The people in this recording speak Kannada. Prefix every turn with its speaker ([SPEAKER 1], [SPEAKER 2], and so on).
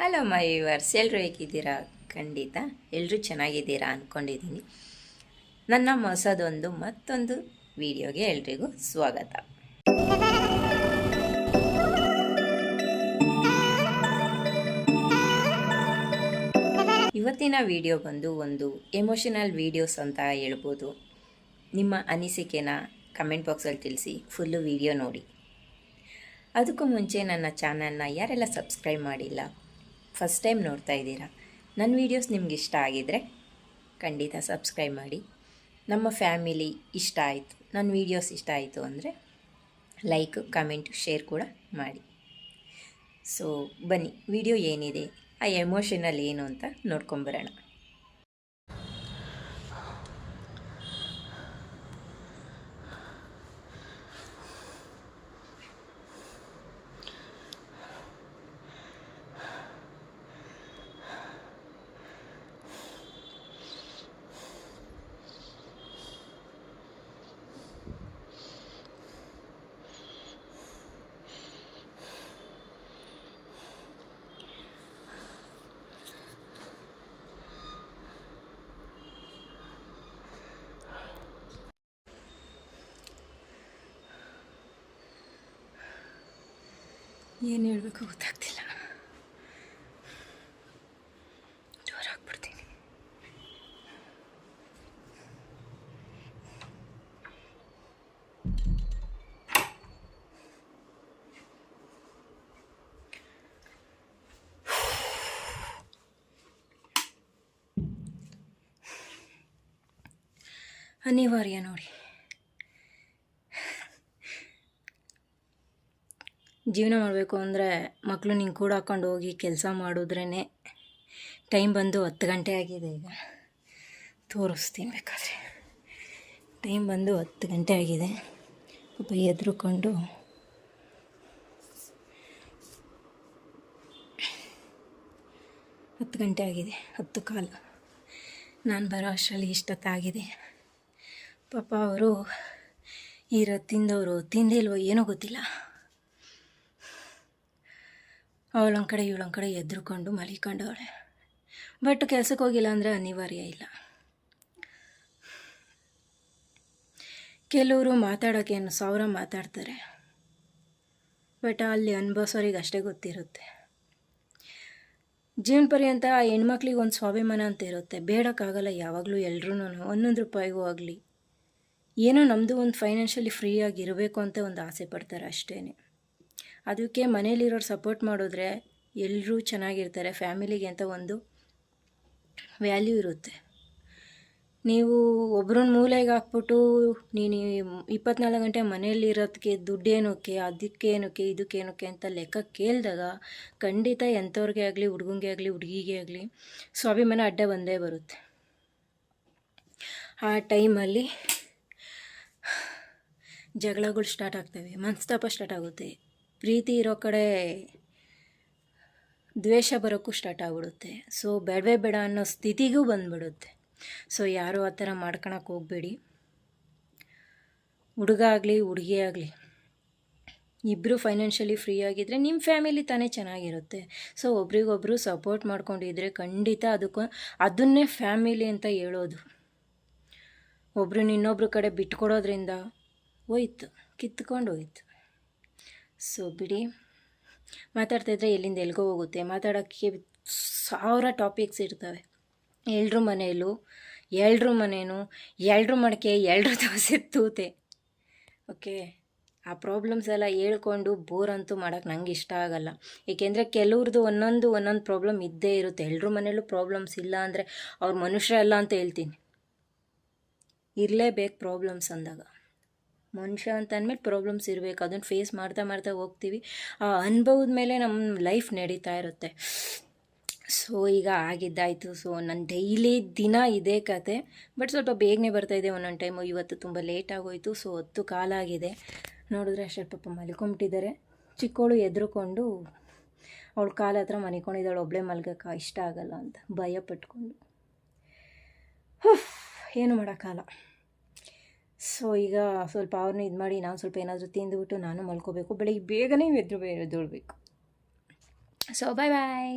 [SPEAKER 1] ಹಲೋ ಮೈ ವರ್ಸ್ ಎಲ್ಲರೂ ಹೇಗಿದ್ದೀರಾ? ಖಂಡಿತ. ಎಲ್ಲರೂ ಚೆನ್ನಾಗಿದ್ದೀರಾ ಅಂದ್ಕೊಂಡಿದ್ದೀನಿ ನನ್ನ ಹೊಸದೊಂದು ಮತ್ತೊಂದು ವಿಡಿಯೋಗೆ ಎಲ್ರಿಗೂ ಸ್ವಾಗತ. ಇವತ್ತಿನ ವಿಡಿಯೋ ಬಂದು ಒಂದು ಎಮೋಷನಲ್ ವೀಡಿಯೋಸ್ ಅಂತ ಹೇಳ್ಬೋದು. ನಿಮ್ಮ ಅನಿಸಿಕೆನ ಕಮೆಂಟ್ ಬಾಕ್ಸಲ್ಲಿ ತಿಳಿಸಿ, ಫುಲ್ಲು ವಿಡಿಯೋ ನೋಡಿ. ಅದಕ್ಕೂ ಮುಂಚೆ ನನ್ನ ಚಾನಲ್ನ ಯಾರೆಲ್ಲ ಸಬ್ಸ್ಕ್ರೈಬ್ ಮಾಡಿಲ್ಲ ಫಸ್ಟ್ ಟೈಮ್ ನೋಡ್ತಾ ಇದ್ದೀರಾ? ನನ್ನ ವೀಡಿಯೋಸ್ ನಿಮ್ಗೆ ಇಷ್ಟ ಆಗಿದರೆ ಖಂಡಿತ ಸಬ್ಸ್ಕ್ರೈಬ್ ಮಾಡಿ. ನಮ್ಮ ಫ್ಯಾಮಿಲಿ ಇಷ್ಟ ಆಯಿತು ನನ್ನ ವೀಡಿಯೋಸ್ ಇಷ್ಟ ಆಯಿತು ಅಂದರೆ ಲೈಕ್ ಕಮೆಂಟ್ ಶೇರ್ ಕೂಡ ಮಾಡಿ. ಸೊ ಬನ್ನಿ ವಿಡಿಯೋ ಏನಿದೆ, ಆ ಎಮೋಷನಲ್ ಏನು ಅಂತ ನೋಡ್ಕೊಂಬರೋಣ ಏನು ಹೇಳಬೇಕು ಗೊತ್ತಾಗ್ತಿಲ್ಲ. ಜೋರ ಹಾಕ್ಬಿಡ್ತೀನಿ ಅನಿವಾರ್ಯ ನೋಡಿ. ಜೀವನ ಮಾಡಬೇಕು ಅಂದರೆ ಮಕ್ಕಳು ನಿಂಗೆ ಕೂಡ ಹಾಕೊಂಡು ಹೋಗಿ ಕೆಲಸ ಮಾಡಿದ್ರೇ ಟೈಮ್ ಬಂದು ಹತ್ತು ಗಂಟೆ ಆಗಿದೆ ಈಗ. ತೋರಿಸ್ತೀನಿ ಬೇಕಾದ್ರೆ. ಟೈಮ್ ಬಂದು ಹತ್ತು ಗಂಟೆ ಆಗಿದೆ. ಪಾಪ ಎದ್ರುಕೊಂಡು ಹತ್ತು ಗಂಟೆ ಆಗಿದೆ. ಹತ್ತು ಕಾಲು. ನಾನು ಬರೋ ಅಷ್ಟರಲ್ಲಿ ಇಷ್ಟೊತ್ತಾಗಿದೆ. ಪಾಪ ಅವರು ಈ ತಿಂದವರು ತಿಂದಿಲ್ವೋ ಏನೋ ಗೊತ್ತಿಲ್ಲ. ಅವಳೊಂದು ಕಡೆ ಇವಳೊಂದು ಕಡೆ ಎದ್ರುಕೊಂಡು ಮಲಿಕೊಂಡವಳೆ. ಬಟ್ ಕೆಲ್ಸಕ್ಕೆ ಹೋಗಿಲ್ಲ ಅಂದರೆ ಅನಿವಾರ್ಯ ಇಲ್ಲ. ಕೆಲವರು ಮಾತಾಡೋಕೆ ಏನು ಸಾವಿರ ಮಾತಾಡ್ತಾರೆ. ಬಟ್ ಅಲ್ಲಿ ಅನುಭವಿಸೋರಿಗೆ ಅಷ್ಟೇ ಗೊತ್ತಿರುತ್ತೆ. ಜೀವನ ಪರ್ಯಂತ ಆ ಹೆಣ್ಮಕ್ಳಿಗೆ ಒಂದು ಸ್ವಾಭಿಮಾನ ಅಂತ ಇರುತ್ತೆ. ಬೇಡಕ್ಕಾಗಲ್ಲ ಯಾವಾಗಲೂ ಎಲ್ರೂ ಒಂದೊಂದು ರೂಪಾಯಿಗೂ ಆಗಲಿ. ಏನೋ ನಮ್ಮದು ಒಂದು ಫೈನಾನ್ಷಿಯಲಿ ಫ್ರೀಯಾಗಿ ಇರಬೇಕು ಅಂತ ಒಂದು ಆಸೆ ಪಡ್ತಾರೆ ಅಷ್ಟೇ ಅದಕ್ಕೆ ಮನೇಲಿರೋರು ಸಪೋರ್ಟ್ ಮಾಡಿದ್ರೆ ಎಲ್ಲರೂ ಚೆನ್ನಾಗಿರ್ತಾರೆ ಫ್ಯಾಮಿಲಿಗೆ ಅಂತ ಒಂದು ವ್ಯಾಲ್ಯೂ ಇರುತ್ತೆ. ನೀವು ಒಬ್ರನ್ನ ಮೂಲೆಗೆ ಹಾಕ್ಬಿಟ್ಟು ನೀನು ಇಪ್ಪತ್ನಾಲ್ಕು ಗಂಟೆ ಮನೇಲಿರೋದಕ್ಕೆ ದುಡ್ಡೇನಕ್ಕೆ ಅದಕ್ಕೇನಕ್ಕೆ ಇದಕ್ಕೇನಕ್ಕೆ ಅಂತ ಲೆಕ್ಕ ಕೇಳಿದಾಗ ಖಂಡಿತ ಎಂಥವ್ರಿಗೆ ಆಗಲಿ, ಹುಡುಗಂಗೆ ಆಗಲಿ, ಹುಡುಗಿಗೆ ಆಗಲಿ ಸ್ವಾಭಿಮಾನ ಅಡ್ಡ ಬಂದೇ ಬರುತ್ತೆ. ಆ ಟೈಮಲ್ಲಿ ಜಗಳಗಳು ಸ್ಟಾರ್ಟ್ ಆಗ್ತವೆ, ಮನಸ್ತಾಪ ಸ್ಟಾರ್ಟ್ ಆಗುತ್ತೆ. ಪ್ರೀತಿ ಇರೋ ಕಡೆ ದ್ವೇಷ ಬರೋಕ್ಕೂ ಸ್ಟಾರ್ಟ್ ಆಗ್ಬಿಡುತ್ತೆ. ಸೊ ಬೇಡವೇ ಬೇಡ ಅನ್ನೋ ಸ್ಥಿತಿಗೂ ಬಂದ್ಬಿಡುತ್ತೆ. ಸೊ ಯಾರೂ ಆ ಥರ ಮಾಡ್ಕೊಳಕ್ಕೆ ಹೋಗಬೇಡಿ. ಹುಡುಗ ಆಗಲಿ, ಹುಡುಗಿ ಆಗಲಿ ಇಬ್ಬರು ಫೈನಾನ್ಷಿಯಲಿ ಫ್ರೀ ಆಗಿದ್ದರೆ ನಿಮ್ಮ ಫ್ಯಾಮಿಲಿ ತಾನೇ ಚೆನ್ನಾಗಿರುತ್ತೆ. ಸೊ ಒಬ್ರಿಗೊಬ್ರು ಸಪೋರ್ಟ್ ಮಾಡ್ಕೊಂಡಿದ್ರೆ ಖಂಡಿತ ಅದಕ್ಕೂ, ಅದನ್ನೇ ಫ್ಯಾಮಿಲಿ ಅಂತ ಹೇಳೋದು. ಒಬ್ರು ಇನ್ನೊಬ್ರ ಕಡೆ ಬಿಟ್ಕೊಡೋದ್ರಿಂದ ಹೋಯ್ತು, ಕಿತ್ಕೊಂಡು ಹೋಯ್ತು. ಸೊ ಬಿಡಿ. ಮಾತಾಡ್ತಾಯಿದ್ರೆ ಎಲ್ಲಿಂದ ಎಲ್ಗೋ ಹೋಗುತ್ತೆ. ಮಾತಾಡೋಕ್ಕೆ ಸಾವಿರ ಟಾಪಿಕ್ಸ್ ಇರ್ತವೆ. ಎಲ್ರ ಮನೆಯಲ್ಲೂ ಎಲ್ರ ಮನೇನು, ಎಲ್ರ ಮಡಕೆ, ಎಲ್ರ ದೋಸೆ ತೂತೆ. ಓಕೆ? ಆ ಪ್ರಾಬ್ಲಮ್ಸ್ ಎಲ್ಲ ಹೇಳ್ಕೊಂಡು ಬೋರ್ ಅಂತೂ ಮಾಡೋಕ್ಕೆ ನಂಗೆ ಇಷ್ಟ ಆಗಲ್ಲ. ಏಕೆಂದರೆ ಕೆಲವ್ರದ್ದು ಒಂದೊಂದು ಒಂದೊಂದು ಪ್ರಾಬ್ಲಮ್ ಇದ್ದೇ ಇರುತ್ತೆ. ಎಲ್ಲರೂ ಮನೇಲೂ ಪ್ರಾಬ್ಲಮ್ಸ್ ಇಲ್ಲ ಅಂದರೆ ಅವ್ರ ಮನುಷ್ಯರಲ್ಲ ಅಂತ ಹೇಳ್ತೀನಿ. ಇರಲೇಬೇಕು ಪ್ರಾಬ್ಲಮ್ಸ್ ಅಂದಾಗ. ಮನುಷ್ಯ ಅಂತ ಅಂದಮೇಲೆ ಪ್ರಾಬ್ಲಮ್ಸ್ ಇರಬೇಕು. ಅದನ್ನು ಫೇಸ್ ಮಾಡ್ತಾ ಮಾಡ್ತಾ ಹೋಗ್ತೀವಿ. ಆ ಅನುಭವದ ಮೇಲೆ ನಮ್ಮ ಲೈಫ್ ನಡೀತಾ ಇರುತ್ತೆ. ಸೊ ಈಗ ಆಗಿದ್ದಾಯಿತು. ಸೊ ನನ್ನ ಡೈಲಿ ದಿನ ಇದೇ ಕತೆ. ಬಟ್ ಸ್ವಲ್ಪ ಬೇಗನೆ ಬರ್ತಾಯಿದೆ ಒಂದೊಂದು ಟೈಮು ಇವತ್ತು ತುಂಬ ಲೇಟ್ ಆಗೋಯಿತು. ಸೊ ಹೊತ್ತು ಕಾಲಾಗಿದೆ ನೋಡಿದ್ರೆ ಅಷ್ಟೇ ಪಾಪ ಮಲ್ಕೊಂಬಿಟ್ಟಿದ್ದಾರೆ. ಚಿಕ್ಕವಳು ಎದ್ರುಕೊಂಡು ಅವಳು ಕಾಲ ಹತ್ರ ಮನಿಕೊಂಡಿದ್ದಾಳು. ಒಬ್ಳೆ ಮಲ್ಗಕ್ಕ ಇಷ್ಟ ಆಗಲ್ಲ ಅಂತ ಭಯ ಪಟ್ಕೊಂಡು ಏನು ಮಾಡೋಕ್ಕಲ್ಲ ಸೊ, ಈಗ ಸ್ವಲ್ಪ ಅವ್ರನ್ನ ಇದು ಮಾಡಿ ನಾನು ಸ್ವಲ್ಪ ಏನಾದರೂ ತಿಂದುಬಿಟ್ಟು ನಾನು ಮಲ್ಕೋಬೇಕು. ಬೆಳಿಗ್ಗೆ ಬೇಗನೆ ಎದ್ರು ಎದ್ದೇಳಬೇಕು ಸೊ ಬಾಯ್ ಬಾಯ್